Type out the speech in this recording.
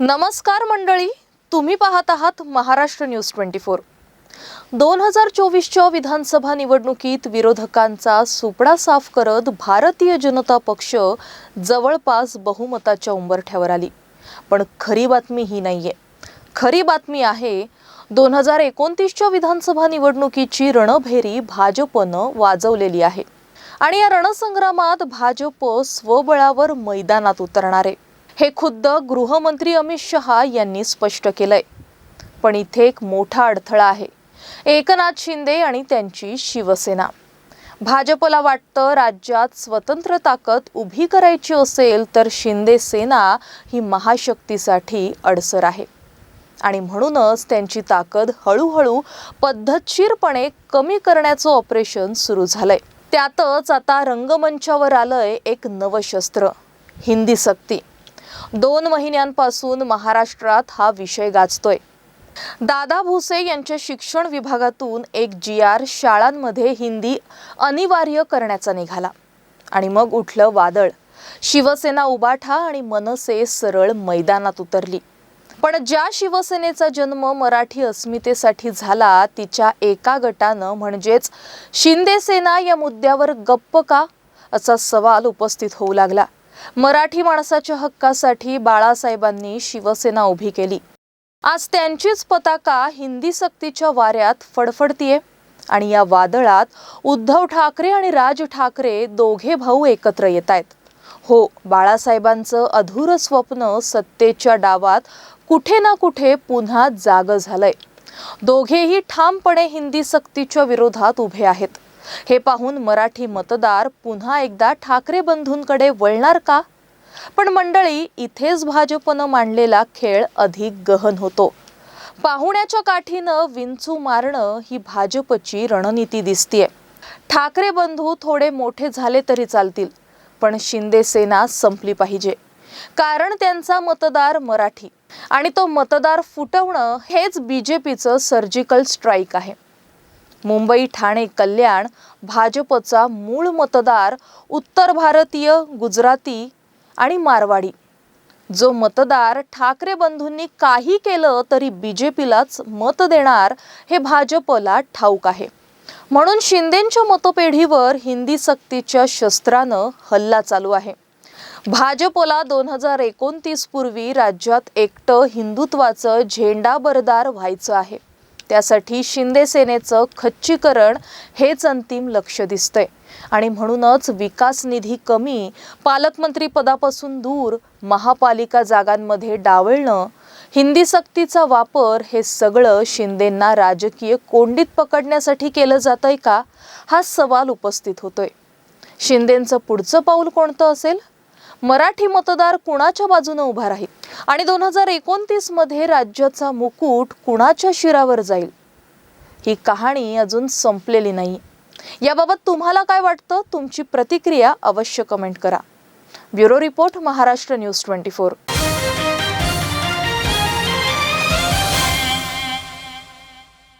नमस्कार मंडळी तुम्ही पाहत आहात महाराष्ट्र न्यूज ट्वेंटी फोर. दोन हजार चोवीसच्या विधानसभा निवडणुकीत विरोधकांचा सुपडा साफ करत भारतीय जनता पक्ष जवळपास बहुमताच्या उंबरठ्यावर आली. पण खरी बातमी ही नाहीये. खरी बातमी आहे दोन हजार एकोणतीसच्या विधानसभा निवडणुकीची रणभेरी भाजपनं वाजवलेली आहे. आणि या रणसंग्रामात भाजप स्वबळावर मैदानात उतरणार. आहे हे खुद्द गृहमंत्री अमित शहा यांनी स्पष्ट केलंय. पण इथे एक मोठा अडथळा आहे. एकनाथ शिंदे आणि त्यांची शिवसेना. भाजपला वाटतं राज्यात स्वतंत्र ताकद उभी करायची असेल तर शिंदे सेना ही महाशक्तीसाठी अडसर आहे. आणि म्हणूनच त्यांची ताकद हळूहळू पद्धतशीरपणे कमी करण्याचं ऑपरेशन सुरू झालंय. त्यातच आता रंगमंचावर आलंय एक नवशस्त्र हिंदी सक्ती. दोन महिन्यांपासून महाराष्ट्रात हा विषय गाजतोय. दादा भुसे यांच्या शिक्षण विभागातून एक जी आर शाळांमध्ये हिंदी अनिवार्य करण्याचा निघाला. आणि मग उठलं वादळ. शिवसेना उबाठा आणि मनसे सरळ मैदानात उतरली. पण ज्या शिवसेनेचा जन्म मराठी अस्मितेसाठी झाला तिच्या एका गटानं म्हणजेच शिंदे सेना या मुद्द्यावर गप्प का? असा सवाल उपस्थित होऊ लागला. मराठी माणसाच्या हक्कासाठी बाळासाहेबांनी शिवसेना उभी केली. आज त्यांचीच पताका हिंदी सक्तीच्या वाऱ्यात फडफडतीये. आणि या वादळात उद्धव ठाकरे आणि राज ठाकरे दोघे भाऊ एकत्र येत आहेत हो बाळासाहेबांचं अधुरं स्वप्न सत्तेच्या डावात कुठे ना कुठे पुन्हा जाग झालंय. दोघेही ठामपणे हिंदी सक्तीच्या विरोधात उभे आहेत. हे पाहून मराठी मतदार पुन्हा एकदा ठाकरे बंधूंकडे वळणार का? पण मंडळी इथेच भाजपनं मांडलेला खेळ अधिक गहन होतो. पाहुण्याच्या काठीनं विंचू मारणं ही भाजपची रणनीती दिसतीये. ठाकरे बंधू थोडे मोठे झाले तरी चालतील पण शिंदे सेना संपली पाहिजे. कारण त्यांचा मतदार मराठी आणि तो मतदार फुटवणं हेच बीजेपीचं सर्जिकल स्ट्राईक आहे. मुंबई ठाणे कल्याण भाजपचा मूळ मतदार उत्तर भारतीय गुजराती आणि मारवाडी. जो मतदार ठाकरे बंधूंनी काही केलं तरी बी जे पीलाच मत देणार हे भाजपला ठाऊक आहे. म्हणून शिंदेच्या मतपेढीवर हिंदी सक्तीच्या शस्त्रानं हल्ला चालू आहे. भाजपला दोन हजार एकोणतीस पूर्वी राज्यात एकटं हिंदुत्वाचं झेंडाबरदार व्हायचं आहे. त्यासाठी शिंदे सेनेचं खच्चीकरण हेच अंतिम लक्ष दिसतंय. आणि म्हणूनच विकास निधी कमी पालकमंत्री पदापासून दूर महापालिका जागांमध्ये डावळणं हिंदी सक्तीचा वापर हे सगळं शिंदेंना राजकीय कोंडीत पकडण्यासाठी केलं जातंय का? हा सवाल उपस्थित होतोय. शिंदेंचं पुढचं पाऊल कोणतं असेल? मराठी मतदार कुणाच्या बाजूने उभा राहील? आणि दोन हजार एकोणतीसमध्ये राज्याचा मुकुट कुणाच्या शिरावर जाईल? ही कहाणी अजून संपलेली नाही. याबाबत तुम्हाला काय वाटतं? तुमची प्रतिक्रिया अवश्य कमेंट करा. Bureau report Maharashtra news twenty four.